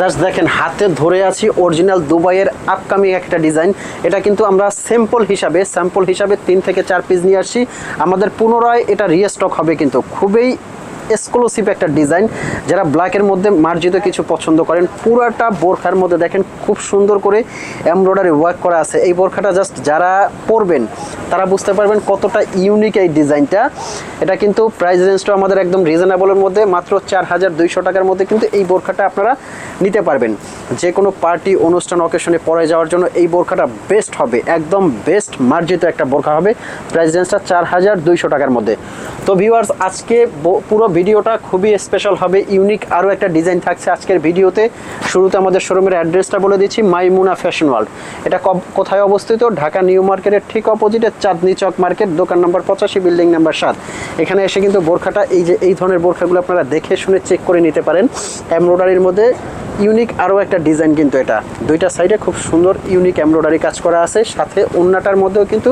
Just দেখেন, হাতে ধরে আছি অরিজিনাল দুবাইয়ের আপকামিং একটা ডিজাইন এটা কিন্তু আমরা স্যাম্পল হিসাবে স্যাম্পল হিসাবে তিন থেকে চার পিস নিয়ে আসছি। আমাদের পুনরায় এটা রিস্টক হবে কিন্তু। খুবই এক্সক্লুসিভ একটা ডিজাইন যারা ব্ল্যাকের মধ্যে মার্জিত কিছু পছন্দ করেন, পুরাটা বোরখার মধ্যে দেখেন, খুব সুন্দর করে এমব্রয়ডারি ওয়ার্ক করা আছে। এই বোরখাটা জাস্ট যারা পরবেন, তারা বুঝতে পারবেন কতটা ইউনিক এই ডিজাইনটা এটা কিন্তু প্রাইস রেঞ্জটা আমাদের একদম রিজনেবলের মধ্যে, মাত্র চার হাজার দুইশো টাকার মধ্যে কিন্তু এই বোরখাটা আপনারা নিতে পারবেন। যে কোনো পার্টি অনুষ্ঠান অকেশনে পরে যাওয়ার জন্য এই বোরখাটা বেস্ট হবে, একদম বেস্ট মার্জিত একটা বোরখা হবে। প্রাইস রেঞ্জটা চার হাজার দুইশো টাকার মধ্যে। তো ভিউয়ার্স আজকে পুরো ভিডিওটা খুবই স্পেশাল হবে ইউনিক আরও একটা ডিজাইন থাকছে আজকের ভিডিওতে। শুরুতে আমাদের শোরুমের অ্যাড্রেসটা বলে দিচ্ছি মাইমুনা ফ্যাশন ওয়ার্ল্ড এটা কোথায় অবস্থিত? ঢাকা নিউ মার্কেটের ঠিক অপোজিটে চাঁদনি চক মার্কেট, দোকান নাম্বার পঁচাশি বিল্ডিং নাম্বার সাত। এখানে এসে কিন্তু বোরখাটা, এই যে, এই ধরনের বোরখাগুলো আপনারা দেখে শুনে চেক করে নিতে পারেন। এমব্রয়ডারির মধ্যে ইউনিক আরও একটা ডিজাইন কিন্তু এটা। দুইটা সাইডে খুব সুন্দর ইউনিক এমব্রয়ডারি কাজ করা আছে, সাথে ওন্নাটার মধ্যেও কিন্তু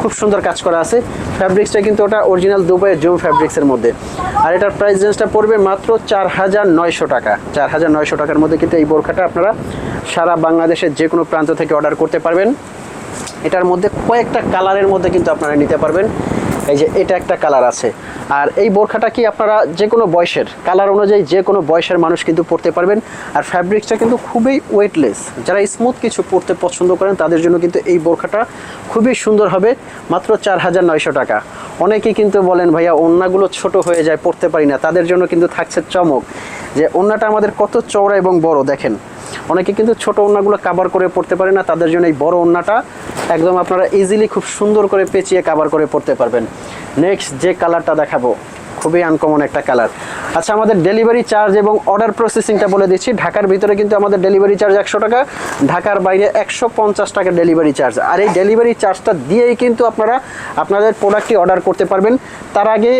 খুব সুন্দর কাজ করা আছে। ফ্যাব্রিক্সটা কিন্তু ওটা অরিজিনাল দুবাই জুম ফ্যাব্রিক্সের মধ্যে। আর এটার প্রাইস রেঞ্জটা পড়বে মাত্র চার হাজার নয়শো টাকা। চার হাজার নয়শো টাকার মধ্যে কিন্তু এই বোরখাটা আপনারা সারা বাংলাদেশের যে কোনো প্রান্ত থেকে অর্ডার করতে পারবেন। এটার মধ্যে কয়েকটা কালারের মধ্যে কিন্তু আপনারা নিতে পারবেন। এই যে এটা একটা কালার আছে। আর এই বোরখাটা কি আপনারা যে কোনো বয়সের কালার অনুযায়ী যে কোনো বয়সের মানুষ কিন্তু পরতে পারবেন। আর ফ্যাব্রিক্সটা কিন্তু খুবই ওয়েটলেস যারা স্মুথ কিছু পরতে পছন্দ করেন, তাদের জন্য কিন্তু এই বোরখাটা খুবই সুন্দর হবে, মাত্র চার হাজার নয়শো টাকা। অনেকেই কিন্তু বলেন, ভাইয়া, ওন্নাগুলো ছোট হয়ে যায় পড়তে পারি না। তাদের জন্য কিন্তু থাকছে চমক। যে ওন্নাটা আমাদের কত চওড়া এবং বড়, দেখেন। অনেকে কিন্তু ছোট ওন্নাগুলো কাভার করে পড়তে পারে না, তাদের জন্য এই বড় ওন্নাটা একদম আপনারা ইজিলি খুব সুন্দর করে পেঁচিয়ে কাভার করে পড়তে পারবেন। নেক্সট যে কালারটা দেখাবো, খুবই আনকমন একটা কালার আচ্ছা আমাদের ডেলিভারি চার্জ এবং অর্ডার প্রসেসিংটা বলে দিচ্ছি। ঢাকার ভিতরে কিন্তু আমাদের ডেলিভারি চার্জ একশো টাকা, ঢাকার বাইরে একশো পঞ্চাশ টাকা ডেলিভারি চার্জ আর এই ডেলিভারি চার্জটা দিয়েই কিন্তু আপনারা আপনাদের প্রোডাক্টটি অর্ডার করতে পারবেন। তার আগে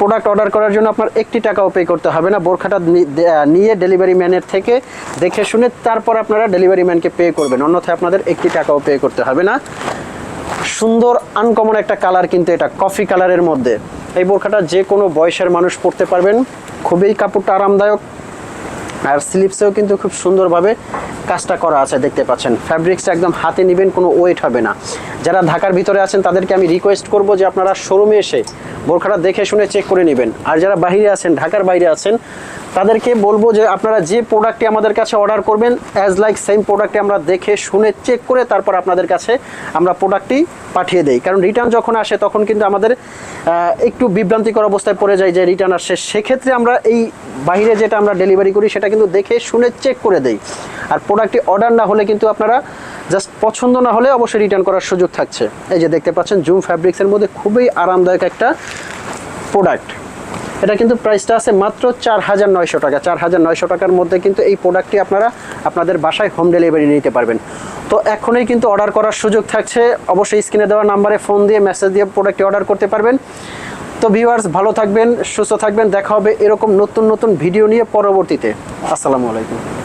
প্রোডাক্ট অর্ডার করার জন্য আপনার একটি টাকাও পে করতে হবে না। বোরখাটা নিয়ে ডেলিভারি ম্যানের থেকে দেখে শুনে তারপর আপনারা ডেলিভারি ম্যানকে পে করবেন। অন্যথায় আপনাদের একটি টাকাও পে করতে হবে না। সুন্দর আনকমন একটা কালার কিন্তু এটা কফি কালারের মধ্যে। এই বোরখাটা যে কোনো বয়সের মানুষ পরতে পারবেন। খুবই কাপড়টা আরামদায়ক। আর স্লিপসেও কিন্তু খুব সুন্দরভাবে কাজটা করা আছে, দেখতে পাচ্ছেন। ফ্যাব্রিক্সটা একদম হাতে নেবেন, কোনো ওয়েট হবে না। যারা ঢাকার ভিতরে আছেন, তাদেরকে আমি রিকোয়েস্ট করব যে আপনারা শোরুমে এসে বোরখাটা দেখে শুনে চেক করে নেবেন। আর যারা বাইরে আছেন, ঢাকার বাইরে আছেন, তাদেরকে বলব যে আপনারা যে প্রোডাক্টটি আমাদের কাছে অর্ডার করবেন অ্যাজ লাইক সেম প্রোডাক্টটি আমরা দেখে শুনে চেক করে তারপর আপনাদের কাছে আমরা প্রোডাক্টটি পাঠিয়ে দেই। কারণ রিটার্ন যখন আসে, তখন কিন্তু আমাদের একটু বিভ্রান্তিকর অবস্থায় পড়ে যায় যে রিটার্ন আসে সেক্ষেত্রে আমরা এই বাইরে যেটা আমরা ডেলিভারি করি, সেটা কিন্তু দেখে শুনে চেক করে দেই। আর প্রোডাক্টটি অর্ডার না হলে কিন্তু আপনারা জাস্ট পছন্দ না হলে অবশ্যই রিটার্ন করার সুযোগ থাকছে। এই যে দেখতে পাচ্ছেন জুম ফ্যাব্রিক্সের মধ্যে খুবই আরামদায়ক একটা প্রোডাক্ট এটা কিন্তু প্রাইসটা আছে মাত্র চার হাজার নয়শো টাকা। চার হাজার নয়শো টাকার মধ্যে কিন্তু এই প্রোডাক্টটি আপনারা আপনাদের বাসায় হোম ডেলিভারি নিতে পারবেন। তো এখনই কিন্তু অর্ডার করার সুযোগ থাকছে। অবশ্যই স্ক্রিনে দেওয়া নাম্বারে ফোন দিয়ে মেসেজ দিয়ে প্রোডাক্টটি অর্ডার করতে পারবেন। তো ভিউয়ার্স ভালো থাকবেন, সুস্থ থাকবেন। দেখা হবে এরকম নতুন নতুন ভিডিও নিয়ে পরবর্তীতে। আসসালামু আলাইকুম।